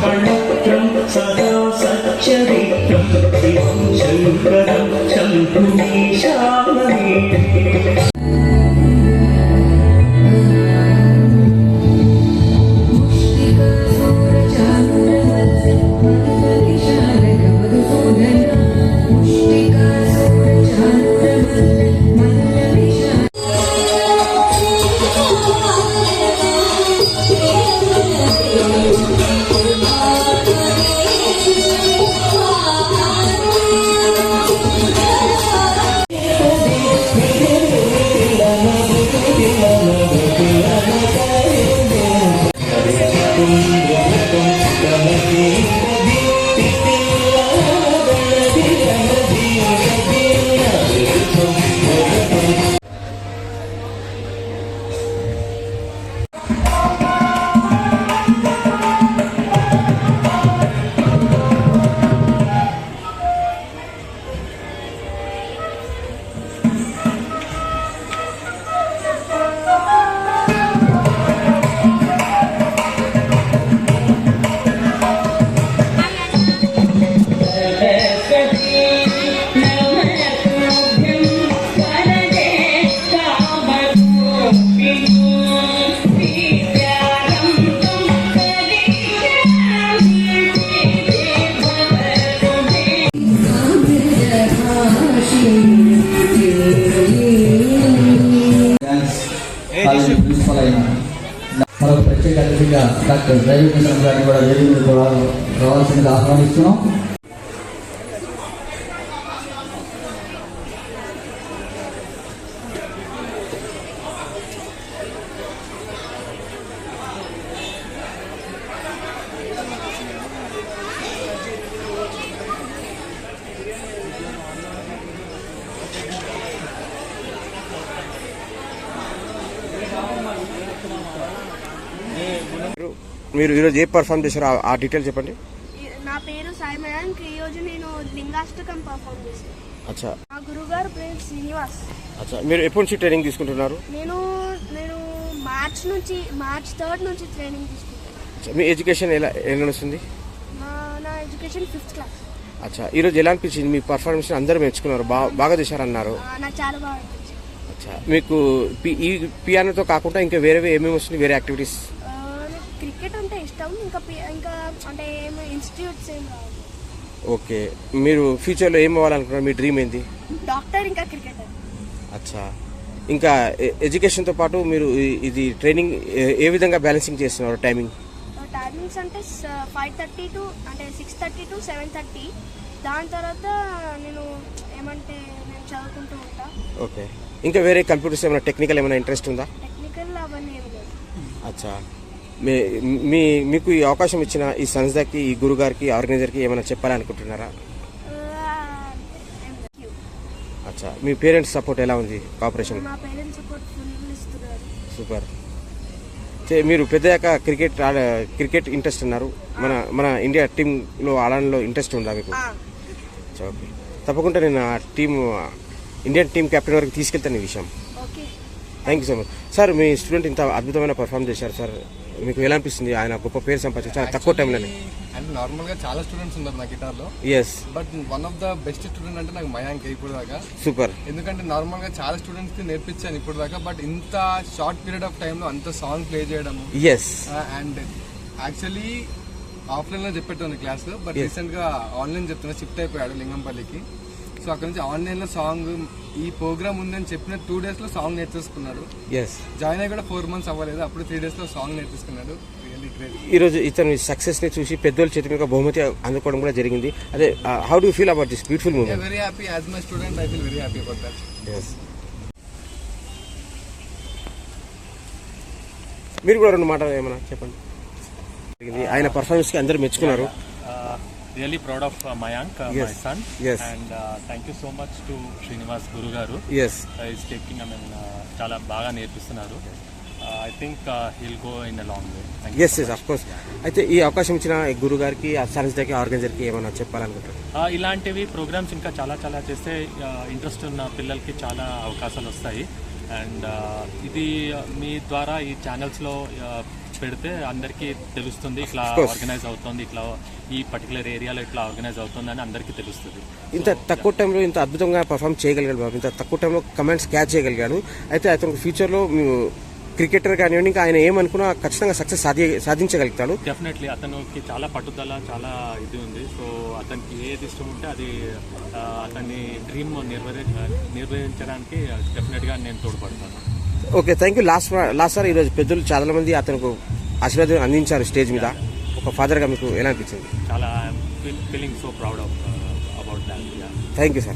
कणत्रं सदा सच्चरित्रं शिवं शङ्करं शङ्कुनीशामने మరొక ప్రత్యేక అతిథిగా డాక్టర్ డ్రైవింగ్ గారిని కూడా వేదిక రావాల్సిందిగా ఆహ్వానిస్తున్నాం. మీరు- మీరు ఈరోజు ఏ పర్ఫామ్ చేశారో ఆ- డీటెయిల్ చెప్పండి. నా పేరు సాయి మయాంక్. ఈ రోజు నేను లింగాష్టకం పర్ఫామ్ చేశాను. అచ్చా. మా గురుగారు పేరు శ్రీనివాస్. అచ్చా. మీరు ఎప్పటి నుంచి ట్రైనింగ్ తీసుకుంటున్నారు? నేను నేను మార్చ్ నుంచి మార్చ్ థర్డ్ నుంచి ట్రైనింగ్ తీసుకుంటాను అచ్చా, మీ ఎడ్యుకేషన్ ఎలా ఎలా నడుస్తుంది? నా నా ఎడ్యుకేషన్ ఫిఫ్త్ క్లాస్ అచ్చా. ఈరోజు ఎలా అనిపించింది? మీ పర్ఫార్మెన్స్ అందరూ మెచ్చుకున్నారు. బా బాగా చేశారన్నారు. నాకు చాలా బాగా అనిపించింది. అచ్చా. మీకు పి- ఈ పియానోతో కాకుండా ఇంకా వేరే ఏమేమి వస్తుంది వేరే యాక్టివిటీస్ ఇష్టం ఇంకా ఇంకా అంటే ఏమి ఇన్స్టిట్యూట్స్ ఏం రావు. ఓకే. మీరు ఫ్యూచర్లో ఏం అవ్వాలనుకున్నారు మీ డ్రీమ్ ఏంది? డాక్టర్ ఇంకా క్రికెటర్. అచ్చా. ఇంకా ఎడ్యుకేషన్తో పాటు మీరు ఇది ట్రైనింగ్ ఏ- ఏ విధంగా బ్యాలెన్సింగ్ చేస్తున్నారు టైమింగ్? టైమింగ్స్ అంటే ఫైవ్ థర్టీ టు అంటే six thirty to seven thirty. దాని తర్వాత నేను ఏమంటే నేను చదువుకుంటూ ఉంటా. ఓకే. ఇంకా వేరే కంప్యూటర్స్ ఏమైనా టెక్నికల్ ఏమైనా ఇంట్రెస్ట్ ఉందా? టెక్నికల్ అవన్నీ ఏమి లేదు. అచ్చా. మీ మీకు ఈ అవకాశం ఇచ్చిన ఈ సంస్థకి ఈ గురుగారికి ఆర్గనైజర్కి ఏమైనా చెప్పాలనుకుంటున్నారా? అచ్చా మీ పేరెంట్స్ సపోర్ట్ ఎలా ఉంది ఇస్తున్నారు సూపర్. మీరు పెద్దయ్యాక క్రికెట్ ఆడ క్రికెట్ ఇంట్రెస్ట్ ఉన్నారు. మన మన ఇండియా టీంలో ఆడడంలో ఇంట్రెస్ట్ ఉందా మీకు? ఓకే. తప్పకుండా నేను ఆ టీం ఇండియన్ టీం కెప్టెన్ వరకు తీసుకెళ్తాను ఈ విషయం. Thank you so much. Sir me student ఇంత అద్భుతమైన పర్ఫామ్ చేశారు సార్. మీకు ఎలా అనిపిస్తుంది? ఆయన గొప్ప పేరు సంపాదించారు. చాలా తక్కువ టైంలోనే అండ్ నార్మల్గా చాలా స్టూడెంట్స్ ఉన్నారు నా గిటార్లో yes but one of the best student అంటే నాకు మయాంక్ ఇప్పుడు దాకా సూపర్ ఎందుకంటే నార్మల్గా చాలా స్టూడెంట్స్కి నేర్పించాను ఇప్పుడు దాకా బట్ ఇంత షార్ట్ పీరియడ్ ఆఫ్ టైమ్లో అంత సాంగ్ ప్లే చేయడము. ఎస్ అండ్ యాక్చువల్లీ ఆఫ్లైన్లో చెప్పేటోంది క్లాస్ బట్ రీసెంట్గా ఆన్లైన్ చెప్తున్నా షిఫ్ట్ అయిపోయాడు లింగంపల్లికి. సో అక్కడ నుంచి ఆన్లైన్లో సాంగ్ ఈ ప్రోగ్రామ్ ఉందని చెప్పిన టూ డేస్లో సాంగ్ నేర్చేసుకున్నాడు ఎస్ జాయిన్ అయ్యి కూడా ఫోర్ మంత్స్ అవ్వలేదు. అప్పుడు త్రీ డేస్లో సాంగ్ నేర్చేసుకున్నాడు. ఈరోజు ఇతని సక్సెస్ని చూసి పెద్దోళ్ళ చేతి మీద బహుమతి అందుకోవడం కూడా జరిగింది. అదే how do feel about this beautiful moment very happy as my student I feel very happy about that మీరు కూడా రెండు మాటలు ఏమన్నా చెప్పండి. ఆయన పర్ఫార్మెన్స్కి అందరూ మెచ్చుకున్నారు. Uh, really proud of uh, Mayank, uh, Yes. my son. Yes. And uh, thank you so much to Srinivas Guru Garu. Yes Uh, he's taking, I mean, uh, చాలా బాగా నేర్పిస్తున్నారు I think he'll go in a long way yes yes of course అయితే ఈ అవకాశం ఇచ్చిన గురు గారికి ఆ సంస్థకి ఆర్గనైజర్కి ఏమైనా చెప్పాలనుకుంటారు ఇలాంటివి ప్రోగ్రామ్స్ ఇంకా చాలా చాలా చేస్తే ఇంట్రెస్ట్ ఉన్న పిల్లలకి చాలా అవకాశాలు వస్తాయి అండ్ ఇది uh, మీ ద్వారా ఈ ఛానల్స్లో పెడితే అందరికీ తెలుస్తుంది ఇట్లా. ఆర్గనైజ్ అవుతుంది ఇట్లా ఈ పర్టికులర్ ఏరియాలో ఇట్లా ఆర్గనైజ్ అవుతుంది అని అందరికీ తెలుస్తుంది. ఇంత తక్కువ టైంలో ఇంత అద్భుతంగా పర్ఫామ్ చేయగలిగాడు బాబు. ఇంత తక్కువ టైంలో కమెంట్స్ క్యాచ్ చేయగలిగాడు. అయితే అతను ఫ్యూచర్లో క్రికెటర్ కానివ్వండి ఇంకా ఆయన ఏమనుకున్నా ఖచ్చితంగా సక్సెస్ సాధి సాధించగలుగుతాడు. డెఫినెట్లీ అతనికి చాలా పట్టుదల చాలా ఇది ఉంది. సో అతనికి ఏది ఇష్టం ఉంటే అది అతని డ్రీమ్ నెరవేరే నిర్వహించడానికి డెఫినెట్గా నేను తోడ్పడతాను. Okay thank you last last sir ఈరోజు పెద్దలు చాలా మంది అతనికి ఆశీర్వాదం అందించారు స్టేజ్ మీద. ఒక ఫాదర్గా మీకు ఎలా అనిపించింది? చాలా feeling so proud about thank you sir